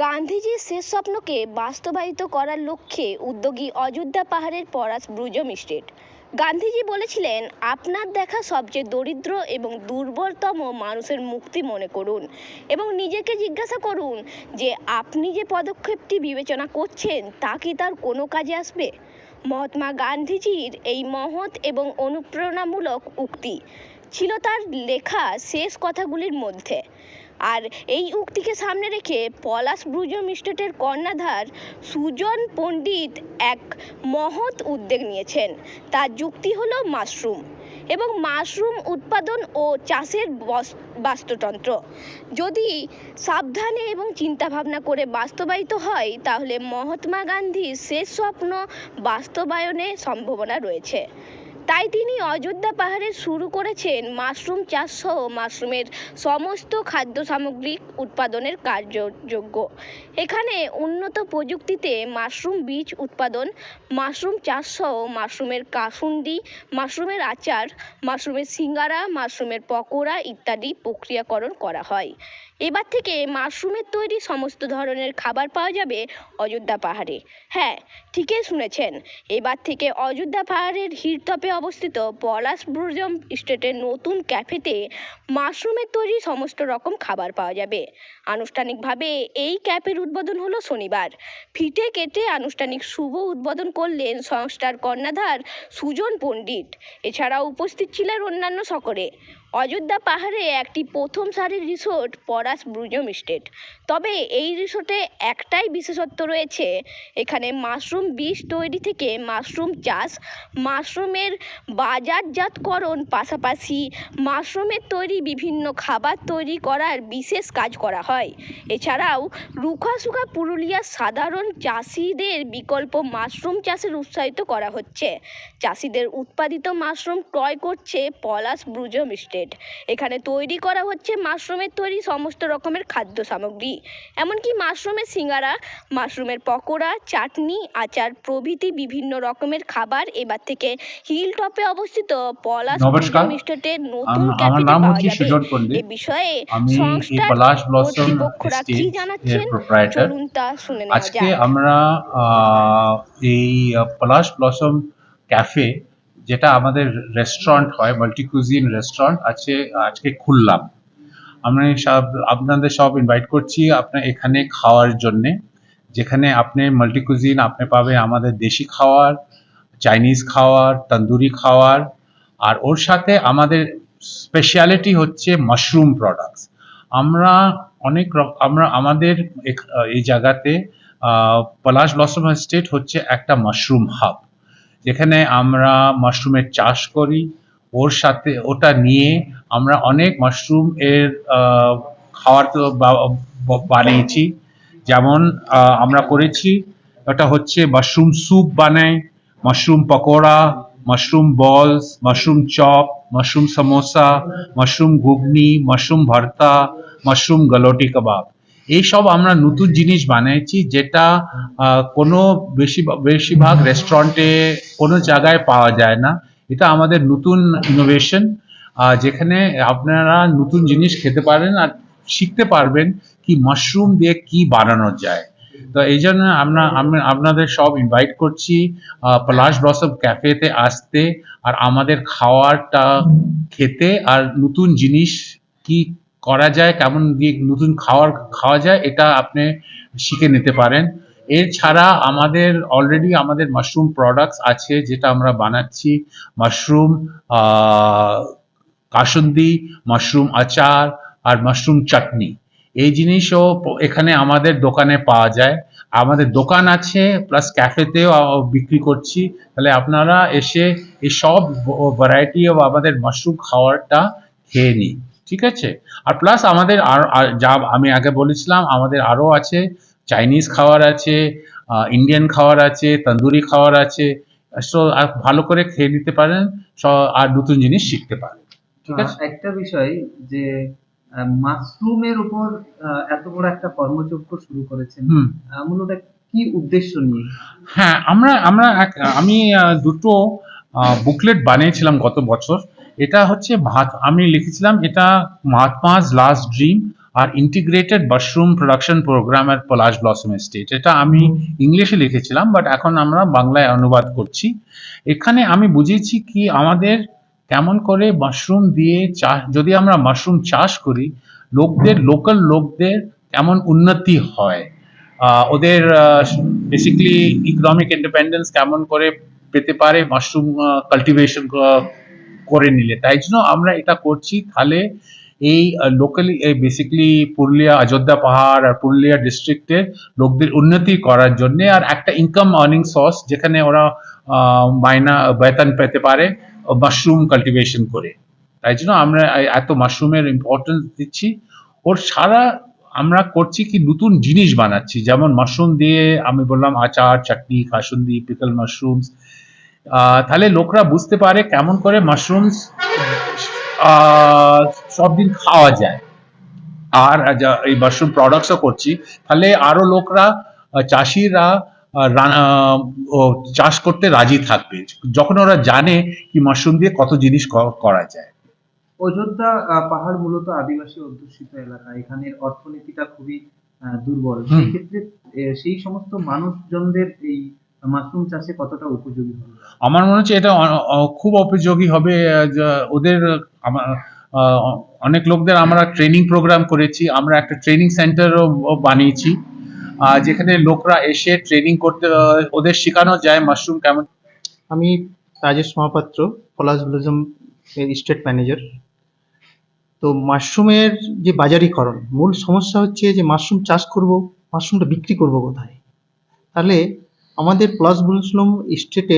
গান্ধীজির শেষ স্বপ্নকে বাস্তবায়িত করার লক্ষ্যে উদ্যোগী অযোধ্যা পাহাড়ের পরাশ ব্রুজম স্টেট গান্ধীজি বলেছিলেন, আপনার দেখা সবচেয়ে দরিদ্র এবং দুর্বলতম মানুষের মুক্তি মনে করুন এবং নিজেকে জিজ্ঞাসা করুন যে আপনি যে পদক্ষেপটি বিবেচনা করছেন, তা কি তার কোনো কাজে আসবে? মহাত্মা গান্ধীজির এই মহৎ এবং অনুপ্রেরণামূলক উক্তি ছিল তার লেখা শেষ কথাগুলির মধ্যে। আর এই উক্তিকে সামনে রেখে পলাশ ব্রুজম স্টেটের কর্ণধার সুজন পণ্ডিত এক মহৎ উদ্যোগ নিয়েছেন। তার যুক্তি হলো মাশরুম এবং মাশরুম উৎপাদন ও চাষের বস- বাস্তুতন্ত্র। যদি সাবধানে এবং চিন্তাভাবনা করে বাস্তবায়িত হয়, তাহলে মহাত্মা গান্ধীর শেষ স্বপ্ন বাস্তবায়নে সম্ভাবনা রয়েছে। তাই তিনি অযোধ্যা পাহাড়ে শুরু করেছেন মাশরুম চাষ সহ মাশরুমের সমস্ত খাদ্য সামগ্রী উৎপাদনের কার্যযোগ্য। এখানে উন্নত প্রযুক্তিতে মাশরুম বীজ উৎপাদন, মাশরুম চাষ সহ মাশরুমের কাসুন্দি, মাশরুমের আচার, মাশরুমের সিঙ্গারা, মাশরুমের পকোড়া ইত্যাদি প্রক্রিয়াকরণ করা হয়। এবার থেকে মাশরুমের তৈরি সমস্ত ধরনের খাবার পাওয়া যাবে অযোধ্যা পাহাড়ে। হ্যাঁ ঠিকই শুনেছেন। এবার থেকে অযোধ্যা পাহাড়ের হিলটপে অবস্থিত পলাশ ব্রুজম স্টেটের নতুন ক্যাফেতে মাশরুমের তৈরি সমস্ত রকম খাবার পাওয়া যাবে। আনুষ্ঠানিকভাবে এই ক্যাফের উদ্বোধন হলো শনিবার। ফিতে কেটে আনুষ্ঠানিক শুভ উদ্বোধন করলেন সংস্থার কর্ণধার সুজন পণ্ডিত। এছাড়াও উপস্থিত ছিলেন অন্যান্য সকলে। অযোধ্যা পাহাড়ে একটি প্রথম সারির রিসোর্ট পরাশ ব্রুজম স্টেট তবে এই রিসোর্টে একটাই বিশেষত্ব রয়েছে, এখানে মাশরুম বীজ তৈরি থেকে মাশরুম চাষ, মাশরুমের বাজারজাতকরণ পাশাপাশি মাশরুমের তৈরি বিভিন্ন খাবার তৈরি করার বিশেষ কাজ করা হয়। এছাড়াও রুখাসুখা পুরুলিয়ার সাধারণ চাষিদের বিকল্প মাশরুম চাষের উৎসাহিত করা হচ্ছে। চাষিদের উৎপাদিত মাশরুম ক্রয় করছে পলাশ ব্রুজম স্টেট এখানে তৈরি করা হচ্ছে মাশরুমের তৈরি সমস্ত রকমের খাদ্য সামগ্রী। এমনকি মাশরুমের সিঙ্গারা মাশরুমের পকোড়া চাটনি আচার প্রভৃতি বিভিন্ন রকমের খাবার। এবার থেকে হিল টপে অবস্থিত পলাশ নমস্কার। ব্রুজম স্টেটের নতুন ক্যাফেতে পাওয়া যাবে। এ বিষয়ে সংস্থার কর্তৃপক্ষরা কি জানাচ্ছেন। চলুন তা শুনে নেওয়া আজকে আমরা এই পলাশ ব্লসম ক্যাফে যেটা আমাদের রেস্টুরেন্ট হয় মাল্টি কুজিন রেস্টুরেন্ট আছে, আজকে খুললাম। আমরা সব, আপনাদের সব ইনভাইট করছি আপনার এখানে খাওয়ার জন্যে। যেখানে আপনি মাল্টি কুজিন আপনি পাবেন আমাদের দেশি খাওয়ার চাইনিজ খাওয়ার, তন্দুরি খাওয়ার, আর ওর সাথে আমাদের স্পেশালিটি হচ্ছে মাশরুম প্রোডাক্টস আমরা অনেক আমরা, আমাদের এই জায়গাতে পলাশ ব্লসম স্টেট হচ্ছে একটা মাশরুম হাব যেখানে আমরা মাশরুমের চাষ করি, ওর সাথে, ওটা নিয়ে আমরা অনেক মাশরুম এর খাবার তো বানিয়েছি। যেমন আমরা করেছি, ওটা হচ্ছে মাশরুম স্যুপ বানাই, mushroom pakora, mushroom balls, mushroom chop, mushroom samosa, mushroom ghugni, mushroom bharta, mushroom galouti kebab. এইসব আমরা নতুন জিনিস বানিয়েছি যেটা কোনো বেশি বেশিরভাগ রেস্টুরেন্টে কোনো জায়গায় পাওয়া যায় না। এটা আমাদের নতুন ইনোভেশন যেখানে আপনারা নতুন জিনিস খেতে পারেন আর শিখতে পারবেন কি মাশরুম দিয়ে কি বানানো যায়। তো এই জন্য আমরা আপনাদের সব ইনভাইট করছি পলাশ ব্লসম ক্যাফেতে আসতে আর আমাদের খাওয়ারটা খেতে আর নতুন জিনিস কি করা যায়, কেমন দিয়ে নতুন খাওয়ার, খাওয়া যায়, এটা আপনি শিখে নিতে পারেন। এছাড়া আমাদের অলরেডি আমাদের মাশরুম প্রোডাক্টস আছে, যেটা আমরা বানাচ্ছি। মাশরুম কাসুন্দি মাশরুম আচার আর মাশরুম চাটনি। এই জিনিসও এখানে আমাদের দোকানে পাওয়া যায়। আমাদের দোকান আছে প্লাস ক্যাফেতেও বিক্রি করছি। তাহলে আপনারা এসে এই সব ভ্যারাইটি অফ আমাদের মাশরুম খাওয়ারটা খেয়ে নিন। ঠিক আছে? আর প্লাস আমাদের আর যা আমি আগে বলেছিলাম আমাদের আরও আছে চাইনিজ খাবার আছে ইন্ডিয়ান খাবার আছে তন্দুরি খাওয়ার আছে। সো আর ভালো করে খেয়ে নিতে পারেন আর নতুন জিনিস শিখতে পারেন। ঠিক আছে? একটা বিষয় যে মাশরুমের উপর এত বড় একটা কর্মযজ্ঞ শুরু করেছেন মূলত কি উদ্দেশ্য নিয়ে? হ্যাঁ আমরা আমরা আমি দুটো বুকলেট বানিয়েছিলাম গত বছর। এটা হচ্ছে আমি লিখেছিলাম, এটা মহাত্মাজ লাস্ট ড্রিম আর ইন্টিগ্রেটেড মাশরুম প্রোডাকশন প্রোগ্রাম এর পলাশ ব্লসম এস্টেট এটা আমি ইংলিশে লিখেছিলাম, বাট এখন আমরা বাংলায় অনুবাদ করছি। এখানে আমি বুঝেছি কি আমাদের কেমন করে মাশরুম দিয়ে চাষ যদি আমরা মাশরুম চাষ করি, লোকদের, লোকাল লোকদের কেমন উন্নতি হয়? ওদের বেসিক্যালি ইকোনমিক ইন্ডিপেন্ডেন্স কেমন করে পেতে পারে? মাশরুম কাল্টিভেশন করে নিলে। তাই জন্য আমরা এটা করছি। তাহলে এই লোকালি বেসিক্যালি পুরুলিয়া, অযোধ্যা পাহাড় আর পুরুলিয়া ডিস্ট্রিক্টের লোকদের উন্নতি করার জন্য আর একটা ইনকাম আর্নিং সোর্স যেখানে ওরা মাইনা বেতন পেতে পারে মাশরুম কাল্টিভেশন করে। তাই জন্য আমরা এত মাশরুমের ইম্পর্টেন্স দিচ্ছি। ওর সারা আমরা করছি কি নতুন জিনিস বানাচ্ছি। যেমন মাশরুম দিয়ে আমি বললাম আচার, চাটনি কাসুন্দি পিকল মাশরুমস তাহলে লোকরা বুঝতে পারে কেমন করে মাশরুমস সব দিন খাওয়া যায়। আর এই মাশরুম প্রোডাক্টসও করছি। তাহলে আরও লোকরা চাষিরা চাষ করতে রাজি থাকবে। যখন ওরা জানে কি মাশরুম দিয়ে কত জিনিস করা যায়। অযোধ্যা পাহাড় মূলত আদিবাসী অধ্যুষিত এলাকা। এখানের অর্থনীতিটা খুবই দুর্বল। হুম। সেই ক্ষেত্রে এ, সেই সমস্ত মানুষজনদের এই মাশরুম চাষে কতটা উপযোগী হবে? আমার মনে হচ্ছে এটা খুব উপযোগী হবে ওদের অনেক লোকদের আমরা ট্রেনিং প্রোগ্রাম করেছি আমরা একটা ট্রেনিং সেন্টারও বানিয়েছি যেখানে লোকরা এসে ট্রেনিং করতে ওদের শেখানো যায় মাশরুম কেমন। আমি রাজেশ মহাপাত্র পলাশ ব্লুজম এর স্টেট ম্যানেজার। তো মাশরুমের যে বাজারিকরণ মূল সমস্যা হচ্ছে যে মাশরুম চাষ করব মাশরুমটা বিক্রি করব কোথায়? তাহলে আমাদের প্লাস বলেছিলাম স্টেটে